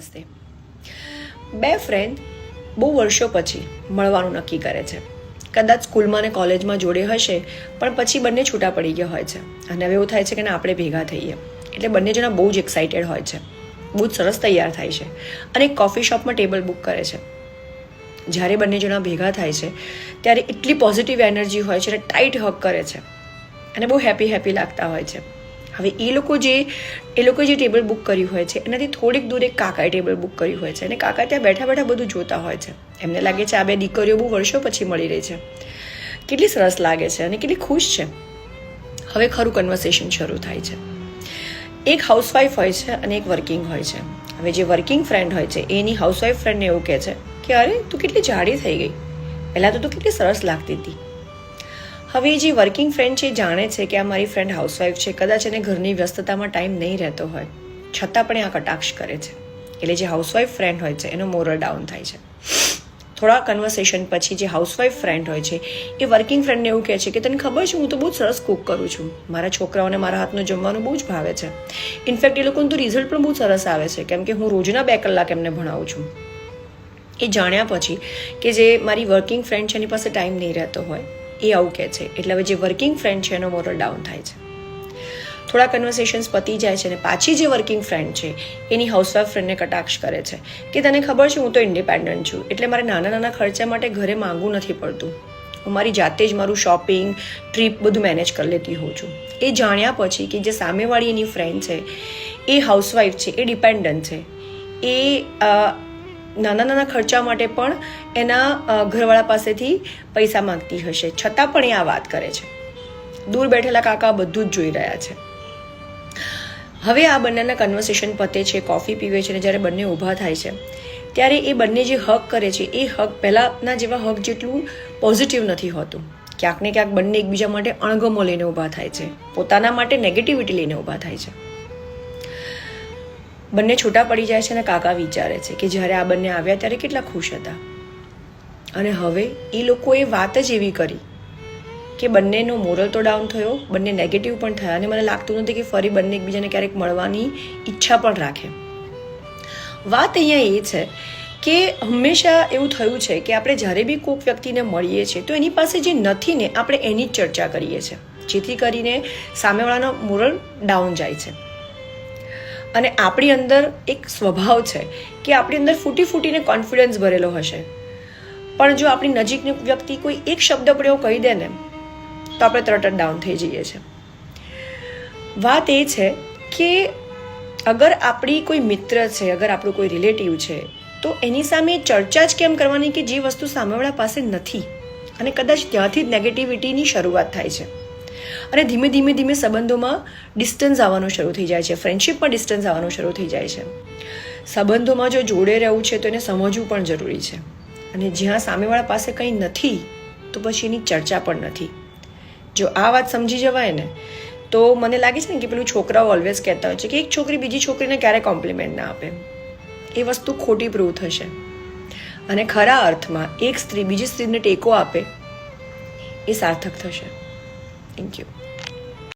નમસ્તે. બે ફ્રેન્ડ બહુ વર્ષો પછી મળવાનું નક્કી કરે છે. કદાચ સ્કૂલમાં ને કોલેજમાં જોડે હશે, પણ પછી બંને છૂટા પડી ગયા હોય છે. અને હવે એવું થાય છે કે ના, આપણે ભેગા થઈએ. એટલે બંને જણા બહુ જ એક્સાઇટેડ હોય છે. બહુ જ સરસ તૈયાર થાય છે. અને કોફી શોપમાં ટેબલ બુક કરે છે. જ્યારે બંને જણા ભેગા થાય છે, ત્યારે એટલી પોઝિટિવ એનર્જી હોય છે અને ટાઈટ હક કરે છે. અને બહુ હેપી હેપી લાગતા હોય છે. હવે એ લોકો જે, એ લોકો જે ટેબલ બુક કર્યું હોય છે, એનાથી થોડીક દૂર એક કાકાએ ટેબલ બુક કર્યું હોય છે અને કાકા ત્યાં બેઠા બેઠા બધું જોતા હોય છે. એમને લાગે છે આ બે દીકરીઓ બહુ વર્ષો પછી મળી રહી છે. કેટલી સરસ લાગે છે અને કેટલી ખુશ છે. હવે ખરું કન્વર્સેશન શરૂ થાય છે. એક હાઉસવાઈફ હોય છે અને એક વર્કિંગ હોય છે. હવે જે વર્કિંગ ફ્રેન્ડ હોય છે, એની હાઉસવાઈફ ફ્રેન્ડને એવું કહે છે કે અરે તું કેટલી જાડી થઈ ગઈ. પહેલાં તો તું કેટલી સરસ લાગતી હતી. હવે જે વર્કિંગ ફ્રેન્ડ છે જાણે છે કે આ મારી ફ્રેન્ડ હાઉસવાઈફ છે. કદાચ એને ઘરની વ્યસ્તતામાં ટાઈમ નહીં રહેતો હોય. છતાં પણ એ આ કટાક્ષ કરે છે. એટલે જે હાઉસવાઈફ ફ્રેન્ડ હોય છે, એનો મોરલ ડાઉન થાય છે. થોડા કન્વર્સેશન પછી જે હાઉસવાઈફ ફ્રેન્ડ હોય છે, એ વર્કિંગ ફ્રેન્ડને એવું કહે છે કે, તને ખબર છે, હું તો બહુ સરસ કુક કરું છું. મારા છોકરાઓને મારા હાથનું જમવાનું બહુ જ ભાવે છે. ઇનફેક્ટ એ લોકોનું તો રિઝલ્ટ પણ બહુ સરસ આવે છે, કેમ કે હું રોજના બે કલાક એમને ભણાવું છું. એ જાણ્યા પછી કે જે મારી વર્કિંગ ફ્રેન્ડ છે, એની પાસે ટાઈમ નહીં રહેતો હોય. એ આવું કહે છે. એટલે હવે જે વર્કિંગ ફ્રેન્ડ છે એનો મોરલ ડાઉન થાય છે. થોડા કન્વર્સેશન્સ પતી જાય છે અને પાછી જે વર્કિંગ ફ્રેન્ડ છે, એની હાઉસવાઈફ ફ્રેન્ડને કટાક્ષ કરે છે કે તને ખબર છે હું તો ઇન્ડિપેન્ડન્ટ છું, એટલે મારે નાના નાના ખર્ચા માટે ઘરે માંગવું નથી પડતું. હું મારી જાતે જ મારું શોપિંગ ટ્રીપ બધું મેનેજ કરી લેતી હોઉં છું. એ જાણ્યા પછી કે જે સામેવાળી એની ફ્રેન્ડ છે, એ હાઉસવાઈફ છે, એ ડિપેન્ડન્ટ છે. એ નાના નાના ખર્ચા માટે પણ એના ઘરવાળા પાસેથી પૈસા માંગતી હશે. છતાં પણ એ આ વાત કરે છે. દૂર બેઠેલા કાકા બધું જ જોઈ રહ્યા છે. હવે આ બંનેના કન્વર્સેશન પતે છે કોફી પીવે છે અને જ્યારે બંને ઊભા થાય છે, ત્યારે એ બંને જે હક કરે છે, એ હક પહેલાંના જેવા હક જેટલું પોઝિટિવ નથી હોતું. ક્યાંક ને ક્યાંક બંને એકબીજા માટે અણગમો લઈને ઊભા થાય છે. પોતાના માટે નેગેટિવિટી લઈને ઊભા થાય છે. બંને છૂટા પડી જાય છે અને કાકા વિચારે છે કે જ્યારે આ બંને આવ્યા ત્યારે કેટલા ખુશ હતા. અને હવે એ લોકોએ વાત જ એવી કરી કે બંનેનો મોરલ તો ડાઉન થયો, બંને નેગેટિવ પણ થયા અને મને લાગતું નથી કે ફરી બંને એકબીજાને ક્યારેક મળવાની ઈચ્છા પણ રાખે. વાત અહીંયા એ છે કે હંમેશા એવું થયું છે કે આપણે જ્યારે બી કોઈક વ્યક્તિને મળીએ છીએ તો એની પાસે જે નથી ને આપણે એની જ ચર્ચા કરીએ છીએ. જેથી કરીને સામેવાળાનો મોરલ ડાઉન જાય છે. અને આપણી અંદર એક સ્વભાવ છે કે આપણી અંદર ફૂટી ફૂટીને કોન્ફિડન્સ ભરેલો હશે. પણ જો આપણી નજીકની વ્યક્તિ કોઈ એક શબ્દ પણ એવો કહી દે ને, તો આપણે તરત જ ડાઉન થઈ જઈએ છીએ. વાત એ છે કે અગર આપણી કોઈ મિત્ર છે, અગર આપણું કોઈ રિલેટિવ છે, તો એની સામે ચર્ચા જ કેમ કરવાની કે જે વસ્તુ સામેવાળા પાસે નથી? અને કદાચ ત્યાંથી જ નેગેટિવિટીની શરૂઆત થાય છે. અને ધીમે ધીમે ધીમે સંબંધોમાં ડિસ્ટન્સ આવવાનું શરૂ થઈ જાય છે. ફ્રેન્ડશિપમાં ડિસ્ટન્સ આવવાનું શરૂ થઈ જાય છે. સંબંધોમાં જો જોડે રહેવું છે તો એને સમજવું પણ જરૂરી છે. અને જ્યાં સામેવાળા પાસે કંઈ નથી, તો પછી એની ચર્ચા પણ નથી. જો આ વાત સમજી જવાય ને, તો મને લાગે છે ને કે પેલું છોકરાઓ ઓલવેઝ કહેતા હોય છે કે એક છોકરી બીજી છોકરીને ક્યારે કોમ્પ્લિમેન્ટ ના આપે. એ વસ્તુ ખોટી પ્રૂવ થશે. અને ખરા અર્થમાં એક સ્ત્રી બીજી સ્ત્રીને ટેકો આપે, એ સાર્થક થશે. Thank you.